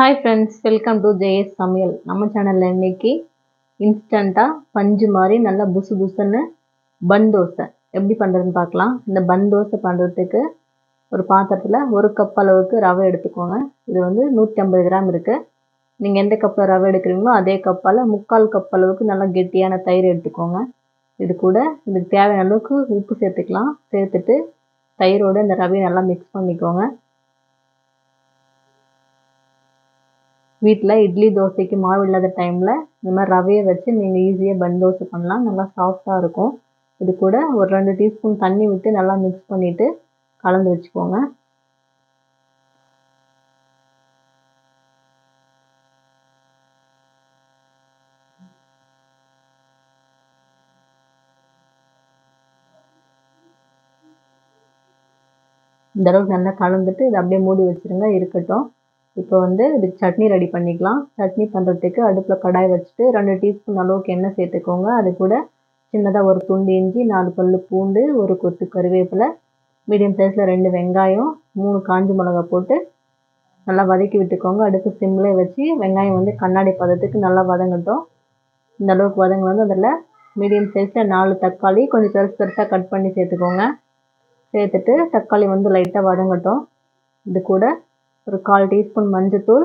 Hi friends welcome to Jaya's சமையல் நம்ம சேனலில் இன்னைக்கு இன்ஸ்டண்ட்டாக பஞ்சு மாதிரி நல்லா புசு புசுன்னு பன் தோசை. எப்படி பண்ணுறதுன்னு பார்க்கலாம். இந்த பன் தோசை பண்ணுறதுக்கு ஒரு பாத்திரத்தில் ஒரு கப் அளவுக்கு ரவை எடுத்துக்கோங்க. இது வந்து நூற்றி ஐம்பது கிராம் இருக்குது நீங்கள் எந்த கப்பில் ரவை எடுக்கிறீங்களோ அதே கப்பால் முக்கால் கப் அளவுக்கு நல்லா கெட்டியான தயிர் எடுத்துக்கோங்க. இது கூட இதுக்கு தேவையான அளவுக்கு உப்பு சேர்த்துக்கலாம். சேர்த்துட்டு தயிரோடு இந்த ரவையை நல்லா மிக்ஸ் பண்ணிக்கோங்க. வீட்டில் இட்லி தோசைக்கு மாவு இல்லாத டைமில் இந்த மாதிரி ரவையை வச்சு நீங்கள் ஈஸியாக பன் தோசை பண்ணலாம். நல்லா சாஃப்டாக இருக்கும். இது கூட ஒரு ரெண்டு டீஸ்பூன் தண்ணி விட்டு நல்லா மிக்ஸ் பண்ணிவிட்டு கலந்து வச்சுக்கோங்க. இந்த அளவுக்கு நல்லா கலந்துட்டு இதை அப்படியே மூடி வச்சுருங்க. இருக்கட்டும். இப்போ வந்து இதுக்கு சட்னி ரெடி பண்ணிக்கலாம். சட்னி பண்ணுறதுக்கு அடுப்பில் கடாய் வச்சுட்டு ரெண்டு டீஸ்பூன் அளவுக்கு எண்ணெய் சேர்த்துக்கோங்க. அது கூட சின்னதாக ஒரு துண்டு இஞ்சி நாலு பல் பூண்டு ஒரு கொத்து கருவேப்பிலை மீடியம் சைஸில் ரெண்டு வெங்காயம் மூணு காஞ்சி மிளகா போட்டு நல்லா வதக்கி விட்டுக்கோங்க. அடுப்பு சிம்மில் வச்சு வெங்காயம் வந்து கண்ணாடி பதத்துக்கு நல்லா வதங்கட்டும். இந்த அளவுக்கு வதங்க வந்து அதில் மீடியம் சைஸில் நாலு தக்காளி கொஞ்சம் பெருசு பெருசாக கட் பண்ணி சேர்த்துக்கோங்க. சேர்த்துட்டு தக்காளி வந்து லைட்டாக வதங்கட்டும். இது கூட ஒரு கால் டீஸ்பூன் மஞ்சத்தூள்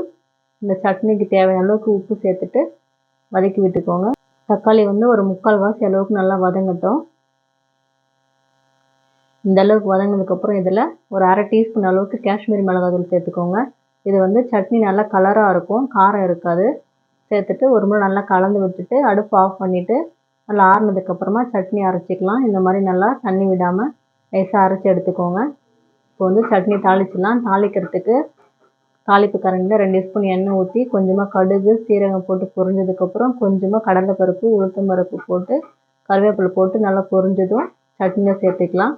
இந்த சட்னிக்கு தேவையான அளவுக்கு உப்பு சேர்த்துட்டு வதக்கி விட்டுக்கோங்க. தக்காளி வந்து ஒரு முக்கால் வாசி அளவுக்கு நல்லா வதங்கட்டும். இந்த அளவுக்கு வதங்கினதுக்கப்புறம் இதில் ஒரு அரை டீஸ்பூன் அளவுக்கு காஷ்மீரி மிளகாத்தூள் சேர்த்துக்கோங்க. இது வந்து சட்னி நல்லா கலராக இருக்கும் காரம் இருக்காது. சேர்த்துட்டு ஒரு முறை நல்லா கலந்து விட்டுட்டு அடுப்பு ஆஃப் பண்ணிவிட்டு நல்லா ஆறுனதுக்கப்புறமா சட்னி அரைச்சிக்கலாம். இந்த மாதிரி நல்லா தண்ணி விடாமல் லேசாக அரைச்சி எடுத்துக்கோங்க. இப்போ வந்து சட்னி தாளிச்சிடலாம். தாளிக்கிறதுக்கு தாளிப்பு கரண்டியில் ரெண்டு ஸ்பூன் எண்ணெய் ஊற்றி கொஞ்சமாக கடுகு சீரகம் போட்டு பொரிஞ்சதுக்கப்புறம் கொஞ்சமாக கடலைப்பருப்பு உளுத்தம் பருப்பு போட்டு கருவேப்பிலை போட்டு நல்லா பொரிஞ்சதும் சட்னியாக சேர்த்துக்கலாம்.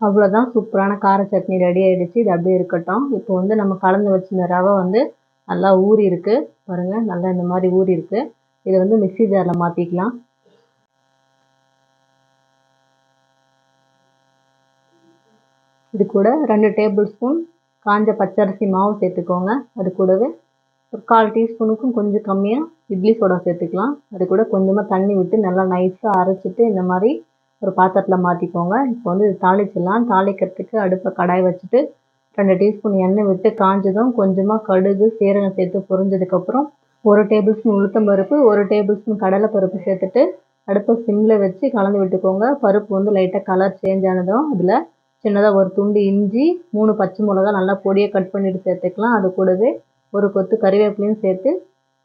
அவ்வளோதான் சூப்பரான கார சட்னி ரெடி ஆகிடுச்சு இது அப்படியே இருக்கட்டும். இப்போ வந்து நம்ம கலந்து வச்சிருந்த ரவை வந்து நல்லா ஊறி இருக்குது பாருங்கள் நல்லா இந்த மாதிரி ஊறி இருக்குது இதை வந்து மிக்சி ஜாரில் மாற்றிக்கலாம் இது கூட ரெண்டு டேபிள் ஸ்பூன் காஞ்ச பச்சரிசி மாவு சேர்த்துக்கோங்க. அது கூடவே ஒரு கால் டீஸ்பூனுக்கும் கொஞ்சம் கம்மியாக இட்லி சோடா சேர்த்துக்கலாம். அது கூட கொஞ்சமாக தண்ணி விட்டு நல்லா நைஸாக அரைச்சிட்டு இந்த மாதிரி ஒரு பாத்திரத்தில் மாற்றிக்கோங்க இப்போ வந்து இது தாளிச்சிடலாம். தாளிக்கிறதுக்கு அடுப்பை கடாய் வச்சுட்டு ரெண்டு டீஸ்பூன் எண்ணெய் விட்டு காஞ்சதும் கொஞ்சமாக கடுகு சீரகம் சேர்த்து பொரிஞ்சதுக்கப்புறம் ஒரு டேபிள் ஸ்பூன் உளுத்தம் பருப்பு ஒரு டேபிள் ஸ்பூன் கடலை பருப்பு சேர்த்துட்டு அடுப்பை சிம்மில் வச்சு கலந்து விட்டுக்கோங்க. பருப்பு வந்து லைட்டாக கலர் சேஞ்ச் ஆனதும் அதில் சின்னதாக ஒரு துண்டு இஞ்சி மூணு பச்சை மிளகா நல்லா பொடியாக கட் பண்ணிவிட்டு சேர்த்துக்கலாம். அது கூடவே ஒரு கொத்து கறிவேப்பிலையும் சேர்த்து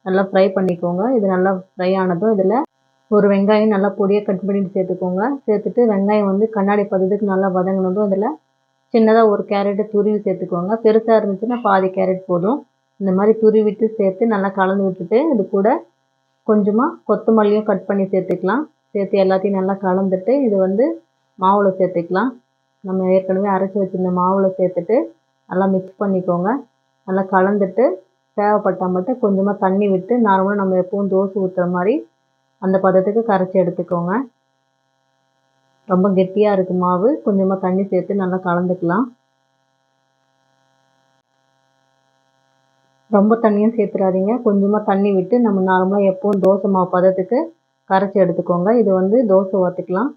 நல்லா ஃப்ரை பண்ணிக்கோங்க. இது நல்லா ஃப்ரை ஆனதும் இதில் ஒரு வெங்காயம் நல்லா பொடியாக கட் பண்ணிட்டு சேர்த்துக்கோங்க. சேர்த்துட்டு வெங்காயம் வந்து கண்ணாடி பதத்துக்கு நல்லா வதங்கினதும் இதில் சின்னதாக ஒரு கேரட்டை துருவி சேர்த்துக்கோங்க. பெருசாக இருந்துச்சுன்னா பாதி கேரட் போதும். இந்த மாதிரி துருவிட்டு சேர்த்து நல்லா கலந்து விட்டுட்டு இது கூட கொஞ்சமாக கொத்தமல்லியும் கட் பண்ணி சேர்த்துக்கலாம். சேர்த்து எல்லாத்தையும் நல்லா கலந்துட்டு இது வந்து மாவில் சேர்த்துக்கலாம். நம்ம ஏற்கனவே அரைச்சி வச்சுருந்த மாவில் சேர்த்துட்டு நல்லா மிக்ஸ் பண்ணிக்கோங்க. நல்லா கலந்துட்டு தேவைப்பட்டால் மட்டும் கொஞ்சமாக தண்ணி விட்டு நார்மலாக நம்ம எப்பவும் தோசை ஊற்றுற மாதிரி அந்த பதத்துக்கு கரைச்சி எடுத்துக்கோங்க. ரொம்ப கெட்டியாக இருக்குது மாவு. கொஞ்சமாக தண்ணி சேர்த்து நல்லா கலந்துக்கலாம். ரொம்ப தண்ணியும் சேர்த்துறாதீங்க. கொஞ்சமாக தண்ணி விட்டு நம்ம நார்மலாக எப்பவும் தோசை மாவு பதத்துக்கு கரைச்சி எடுத்துக்கோங்க. இது வந்து தோசை ஊற்றிக்கலாம்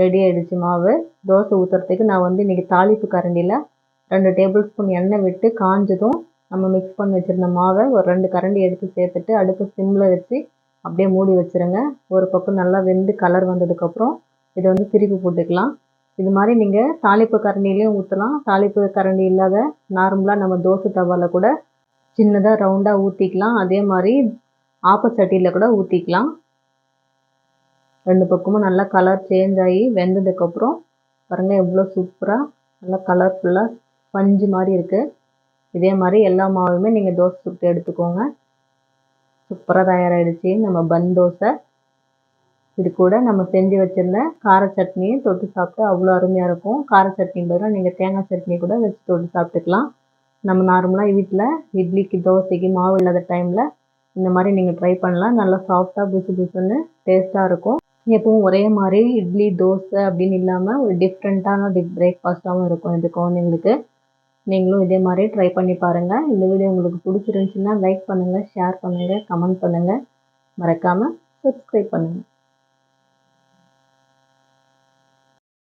ரெடி ஆகிடுச்சு மாவு. தோசை ஊற்றுறதுக்கு நான் வந்து இன்றைக்கி தாளிப்பு கரண்டியில் ரெண்டு டேபிள் ஸ்பூன் எண்ணெய் விட்டு காஞ்சதும் நம்ம மிக்ஸ் பண்ணி வச்சுருந்த மாவை ஒரு ரெண்டு கரண்டி எடுத்து சேர்த்துட்டு அடுப்பு சிம்மில் வச்சு அப்படியே மூடி வச்சுருங்க. ஒரு பக்கம் நல்லா வெந்து கலர் வந்ததுக்கப்புறம் இதை வந்து திருப்பி போட்டுக்கலாம். இது மாதிரி நீங்கள் தாளிப்பு கரண்டிலையும் ஊற்றலாம் தாளிப்பு கரண்டி இல்லாத நார்மலாக நம்ம தோசை தவாவில் கூட சின்னதாக ரவுண்டாக ஊற்றிக்கலாம் அதே மாதிரி ஆப்பச்சட்டியில் கூட ஊற்றிக்கலாம் ரெண்டு பக்கமும் நல்லா கலர் சேஞ்ச் ஆகி வெந்ததுக்கப்புறம் பாருங்கள் எவ்வளோ சூப்பராக நல்லா கலர்ஃபுல்லாக பஞ்சு மாதிரி இருக்குது இதே மாதிரி எல்லா மாவுமே நீங்கள் தோசை சுட்டு எடுத்துக்கோங்க. சூப்பராக தயாராகிடுச்சு நம்ம பன் தோசை. இது கூட நம்ம செஞ்சு வச்சுருந்த கார சட்னியும் தொட்டு சாப்பிட்டு அவ்வளோ அருமையாக இருக்கும். கார சட்னி பதிலாக நீங்கள் தேங்காய் சட்னி கூட வச்சு தொட்டு சாப்பிட்டுக்கலாம். நம்ம நார்மலாக வீட்டில் இட்லிக்கு தோசைக்கு மாவு இல்லாத டைமில் இந்த மாதிரி நீங்கள் ட்ரை பண்ணலாம். நல்லா சாஃப்டாக புதுசு புதுசுன்னு டேஸ்ட்டாக இருக்கும். எப்பவும் ஒரே மாதிரி இட்லி தோசை அப்படின்னு இல்லாமல் ஒரு டிஃப்ரெண்ட்டான டி பிரேக்ஃபாஸ்ட்டாகவும் இருக்கும். இது குழந்தைங்களுக்கு. நீங்களும் இதே மாதிரி ட்ரை பண்ணி பாருங்கள் இந்த வீடியோ உங்களுக்கு பிடிச்சிருந்துச்சின்னா லைக் பண்ணுங்கள் ஷேர் பண்ணுங்கள் கமெண்ட் பண்ணுங்கள் மறக்காமல் சப்ஸ்கிரைப் பண்ணுங்கள்